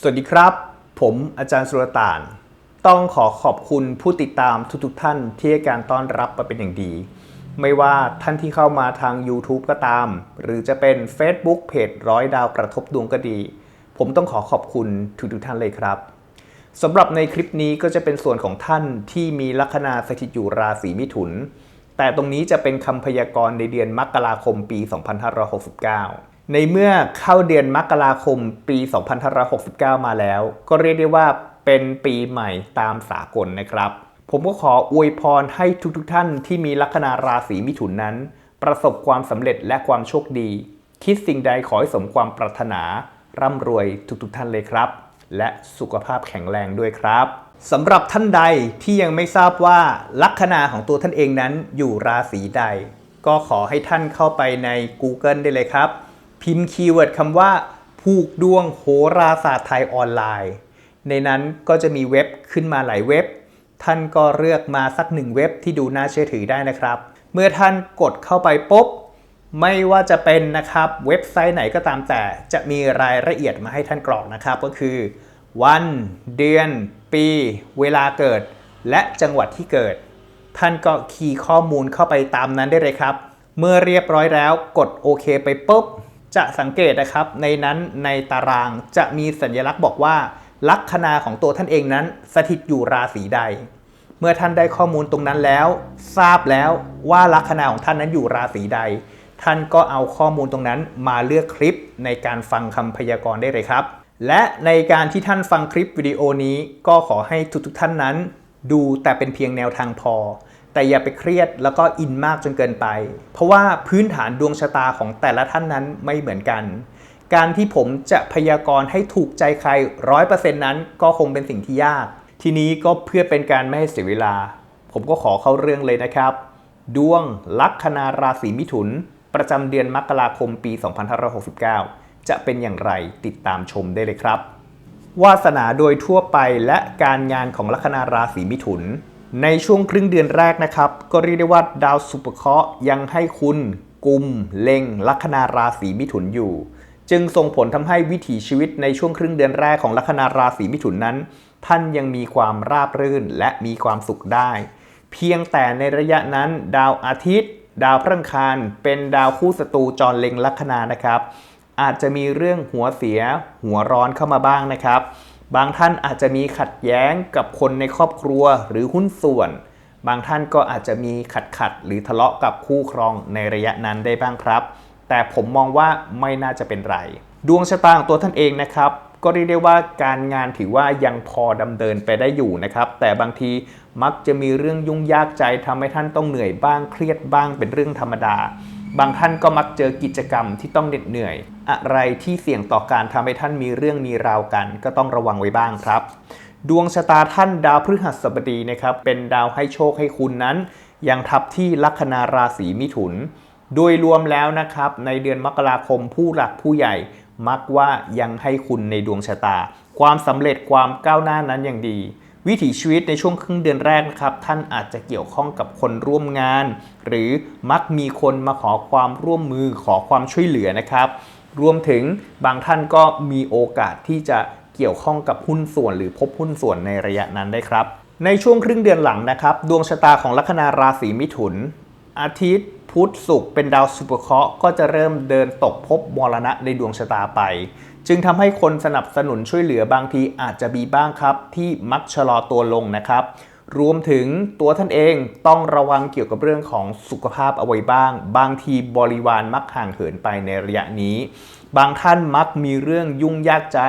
สวัสดีครับ ผมอาจารย์สุรตาน ต้องขอขอบคุณผู้ติดตามทุกๆทท่านที่ให้การต้อนรับมาเป็นอย่างดี ไม่ว่าท่านที่เข้ามาทาง YouTube ก็ตาม หรือจะเป็น Facebook เพจร้อยดาวกระทบดวงก็ดี ผมต้องขอขอบคุณทุกๆท่านเลยครับสำหรับในคลิปนี้ก็จะเป็นส่วนของท่านที่มีลัคนาสถิตอยู่ราศีมิถุน แต่ตรงนี้จะเป็นคำพยากรณ์ในเดือนมกราคมปี 2569 ในเมื่อเข้าเดือนมกราคมปี 2569 มาแล้ว ก็เรียกได้ว่าเป็นปีใหม่ตามสากลนะครับ ผมก็ขออวยพรให้ทุกๆทท่านที่มีลัคนาราศีมิถุนนั้น ประสบความสำเร็จและความโชคดี คิดสิ่งใดขอให้สมความปรารถนา ร่ำรวยทุกๆทท่านเลยครับ และสุขภาพแข็งแรงด้วยครับสำหรับท่านใดที่ยังไม่ทราบว่าลัคนาของตัวท่านเองนั้นอยู่ราศีใด ก็ขอให้ท่านเข้าไปใน Google ได้เลยครับ พิมพ์คีย์เวิร์ดคำว่า ผูกดวงโหราศาสตร์ไทยออนไลน์ ในนั้นก็จะมีเว็บขึ้นมาหลายเว็บ ท่านก็เลือกมาสักหนึ่งเว็บที่ดูน่าเชื่อถือได้นะครับ เมื่อท่านกดเข้าไปปุ๊บไม่ว่าจะเป็นนะครับเว็บไซต์ไหนก็ตามแต่จะมีรายละเอียดมาให้ท่านกรอกนะครับ ก็คือ วัน เดือน ปี เวลาเกิด และจังหวัดที่เกิด ท่านก็คีย์ข้อมูลเข้าไปตามนั้นได้เลยครับ เมื่อเรียบร้อยแล้วกดโอเคไปปุ๊บ จะสังเกตนะครับในนั้นในตารางจะมีสัญลักษณ์บอกว่า ลัคนาของตัวท่านเองนั้นสถิตอยู่ราศีใด เมื่อท่านได้ข้อมูลตรงนั้นแล้ว ทราบแล้วว่าลัคนาของท่านนั้นอยู่ราศีใด ท่านก็เอาข้อมูลตรงนั้นมาเลือกคลิปในการฟังคำพยากรณ์ได้เลยครับ และในการที่ท่านฟังคลิปวิดีโอนี้ก็ขอให้ทุกๆท่านนั้น ดูแต่เป็นเพียงแนวทางพอ แต่อย่าไปเครียดแล้วก็อินมากจนเกินไป เพราะว่าพื้นฐานดวงชะตาของแต่ละท่านนั้นไม่เหมือนกัน การที่ผมจะพยากรณ์ให้ถูกใจใครร้อยเปอร์เซ็นต์นั้นก็คงเป็นสิ่งที่ยาก ทีนี้ก็เพื่อเป็นการไม่ให้เสียเวลา ผมก็ขอเข้าเรื่องเลยนะครับ ดวงลัคนาราศีมิถุน ประจำเดือนมกราคมปี 2569 จะเป็นอย่างไรติดตามชมได้เลยครับ วาสนาโดยทั่วไปและการงานของลัคนาราศีมิถุน ในช่วงครึ่งเดือนแรกนะครับ ก็เรียกได้ว่าดาวสุปเคราะห์ยังให้คุณกลุ่มเล็งลัคนาราศีมิถุนอยู่ จึงส่งผลทำให้วิถีชีวิตในช่วงครึ่งเดือนแรกของลัคนาราศีมิถุนนั้น ท่านยังมีความราบรื่นและมีความสุขได้ เพียงแต่ในระยะนั้น ดาวอาทิตย์ ดาวพฤหัสเป็นดาวคู่ศัตรูจรเล็งลัคนานะครับ อาจจะมีเรื่องหัวเสียหัวร้อนเข้ามาบ้างนะครับ บางท่านอาจจะมีขัดแย้งกับคนในครอบครัวหรือหุ้นส่วน บางท่านก็อาจจะมีขัดขัดหรือทะเลาะกับคู่ครองในระยะนั้นได้บ้างครับ แต่ผมมองว่าไม่น่าจะเป็นไร ดวงชะตาของตัวท่านเองนะครับ ก็เรียกได้ว่าการงานถือว่ายังพอดำเนินไปได้อยู่นะครับ แต่บางทีมักจะมีเรื่องยุ่งยากใจทำให้ท่านต้องเหนื่อยบ้างเครียดบ้างเป็นเรื่องธรรมดา บางท่านก็มักเจอกิจกรรมที่ต้องเหน็ดเหนื่อย อะไรที่เสี่ยงต่อการทำให้ท่านมีเรื่องมีราวกัน ก็ต้องระวังไว้บ้างครับ ดวงชะตาท่านดาวพฤหัสบดีนะครับเป็นดาวให้โชคให้คุณนั้น ยังทับที่ลัคนาราศีมิถุน โดยรวมแล้วนะครับ ในเดือนมกราคมผู้หลักผู้ใหญ่มักว่ายังให้คุณในดวงชะตา ความสำเร็จความก้าวหน้านั้นอย่างดี วิถีชีวิตในช่วงครึ่งเดือนแรกนะครับท่านอาจจะเกี่ยวข้องกับคนร่วมงาน หรือมักมีคนมาขอความร่วมมือขอความช่วยเหลือนะครับ รวมถึงบางท่านก็มีโอกาสที่จะเกี่ยวข้องกับหุ้นส่วน หรือพบหุ้นส่วนในระยะนั้นได้ครับ ในช่วงครึ่งเดือนหลังนะครับ ดวงชะตาของลัคนาราศีมิถุน อาทิตย์ พุธศุกร์เป็นดาวสุภเคราะห์ก็จะเริ่มเดินตกภพมรณะในดวงชะตาไป จึงทำให้คนสนับสนุนช่วยเหลือบางทีอาจจะมีบ้างครับ ที่มักชะลอตัวลงนะครับ รวมถึงตัวท่านเองต้องระวังเกี่ยวกับเรื่องของสุขภาพเอาไว้บ้าง บางทีบริวารมักห่างเหินไปในระยะนี้ บางท่านมักมีเรื่องยุ่งยากใจ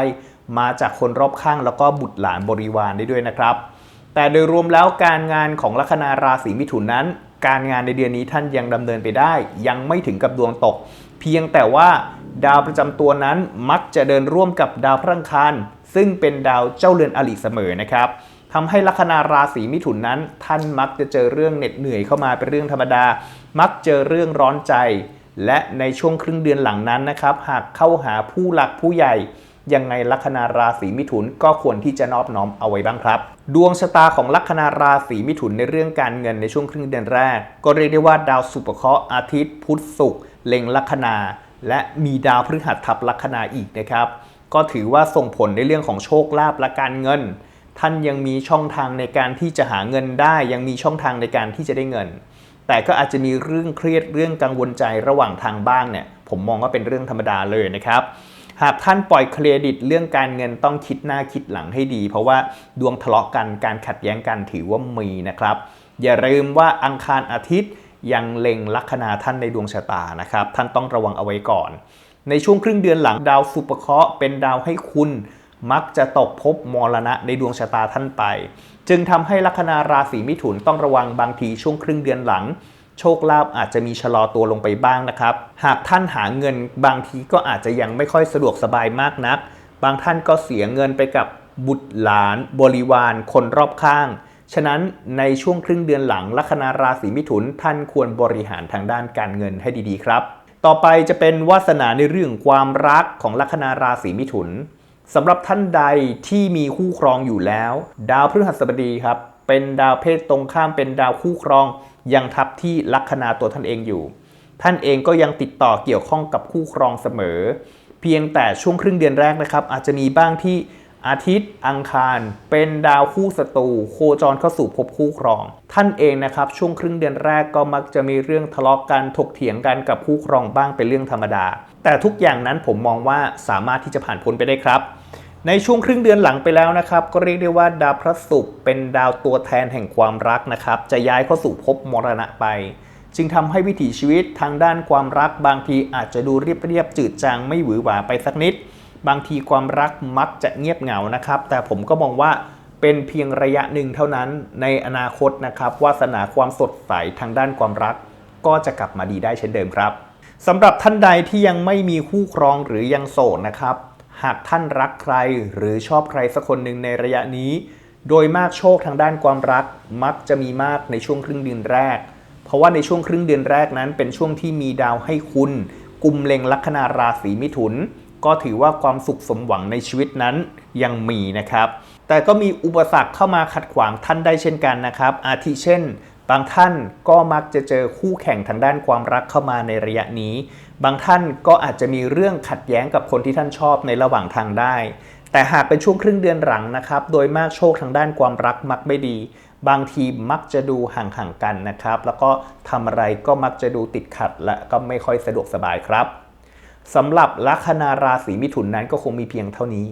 มาจากคนรอบข้างแล้วก็บุตรหลานบริวารได้ด้วยนะครับ แต่โดยรวมแล้วการงานของลัคนาราศีมิถุนนั้น การงานในเดือนนี้ท่านยังดำเนินไปได้ ยังไม่ถึงกับดวงตก เพียงแต่ว่าดาวประจำตัวนั้นมักจะเดินร่วมกับดาวพฤหัสซึ่งเป็นดาวเจ้าเรือนอลิเสมอนะครับ ทำให้ลัคนาราศีมิถุนนั้น ท่านมักจะเจอเรื่องเหน็ดเหนื่อยเข้ามาเป็นเรื่องธรรมดา มักเจอเรื่องร้อนใจ และในช่วงครึ่งเดือนหลังนั้นนะครับ หากเข้าหาผู้หลักผู้ใหญ่ ยังไงลัคนาราศีมิถุนก็ควรที่จะนอบน้อมเอาไว้บ้างครับ ดวงชะตาของลัคนาราศีมิถุนในเรื่องการเงินในช่วงครึ่งเดือนแรก ก็เรียกได้ว่าดาวสุปเคราะห์อาทิตย์ พุธศุกร์เล็งลัคนาและมีดาวพฤหัสทับลัคนาอีกนะครับ ก็ถือว่าส่งผลในเรื่องของโชคลาภและการเงิน ท่านยังมีช่องทางในการที่จะหาเงินได้ ยังมีช่องทางในการที่จะได้เงิน แต่ก็อาจจะมีเรื่องเครียดเรื่องกังวลใจระหว่างทางบ้างเนี่ยผมมองว่าเป็นเรื่องธรรมดาเลยนะครับ หากท่านปล่อยเครดิตเรื่องการเงินต้องคิดหน้าคิดหลังให้ดี เพราะว่าดวงทะเลาะกันการขัดแย้งกันถือว่ามีนะครับ อย่าลืมว่าอังคารอาทิตย์ยังเล็งลัคนาท่านในดวงชะตานะครับ ท่านต้องระวังเอาไว้ก่อน ในช่วงครึ่งเดือนหลังดาวสุปเคราะห์เป็นดาวให้คุณ มักจะตกภพมรณะในดวงชะตาท่านไป จึงทำให้ลัคนาราศีมิถุนต้องระวังบางทีช่วงครึ่งเดือนหลัง โชคลาภอาจจะมีชะลอตัวลงไปบ้างนะครับ หากท่านหาเงินบางทีก็อาจจะยังไม่ค่อยสะดวกสบายมากนัก บางท่านก็เสียเงินไปกับบุตรหลาน บริวาร คนรอบข้าง ฉะนั้นในช่วงครึ่งเดือนหลังลัคนาราศีมิถุนท่านควรบริหารทางด้านการเงินให้ดีๆครับ ต่อไปจะเป็นวาสนาในเรื่องความรักของลัคนาราศีมิถุน สำหรับท่านใดที่มีคู่ครองอยู่แล้ว ดาวพฤหัสบดีครับ เป็นดาวเพศตรงข้ามเป็นดาวคู่ครอง ยังทับที่ลัคนาตัวท่านเองอยู่ ท่านเองก็ยังติดต่อเกี่ยวข้องกับคู่ครองเสมอ เพียงแต่ช่วงครึ่งเดือนแรกนะครับ อาจจะมีบ้างที่ อาทิตย์ อังคาร เป็นดาวคู่ศัตรูโคจรเข้าสู่ภพคู่ครอง ท่านเองนะครับช่วงครึ่งเดือนแรกก็มักจะมีเรื่องทะเลาะกันถกเถียงกันกับคู่ครองบ้างเป็นเรื่องธรรมดา แต่ทุกอย่างนั้นผมมองว่าสามารถที่จะผ่านพ้นไปได้ครับในช่วงครึ่งเดือนหลังไปแล้วนะครับ ก็เรียกได้ว่าดาวพระศุกร์เป็นดาวตัวแทนแห่งความรักนะครับ จะย้ายเข้าสู่ภพมรณะไป จึงทำให้วิถีชีวิตทางด้านความรักบางทีอาจจะดูเรียบๆจืดจางไม่หวือหวาไปสักนิด บางทีความรักมักจะเงียบเหงานะครับ แต่ผมก็มองว่าเป็นเพียงระยะหนึ่งเท่านั้นในอนาคตนะครับวาสนาความสดใสทางด้านความรัก ก็จะกลับมาดีได้เช่นเดิมครับสำหรับท่านใดที่ยังไม่มีคู่ครองหรือยังโสดนะครับ หากท่านรักใครหรือชอบใครสักคนหนึ่งในระยะนี้ โดยมากโชคทางด้านความรัก มักจะมีมากในช่วงครึ่งเดือนแรก เพราะว่าในช่วงครึ่งเดือนแรกนั้น เป็นช่วงที่มีดาวให้คุณ กุมเล็งลัคนาราศีมิถุน ก็ถือว่าความสุขสมหวังในชีวิตนั้นยังมีนะครับ แต่ก็มีอุปสรรคเข้ามาขัดขวางท่านได้เช่นกันนะครับ อาทิเช่น บางท่านก็มักจะเจอคู่แข่งทางด้านความรักเข้ามาในระยะนี้ บางท่านก็อาจจะมีเรื่องขัดแย้งกับคนที่ท่านชอบในระหว่างทางได้ แต่หากเป็นช่วงครึ่งเดือนหลังนะครับ โดยมากโชคทางด้านความรักมักไม่ดีบางทีมักจะดูห่างๆกันนะครับ แล้วก็ทำอะไรก็มักจะดูติดขัดและก็ไม่ค่อยสะดวกสบายครับ สำหรับลัคนาราศีมิถุนนั้นก็คงมีเพียงเท่านี้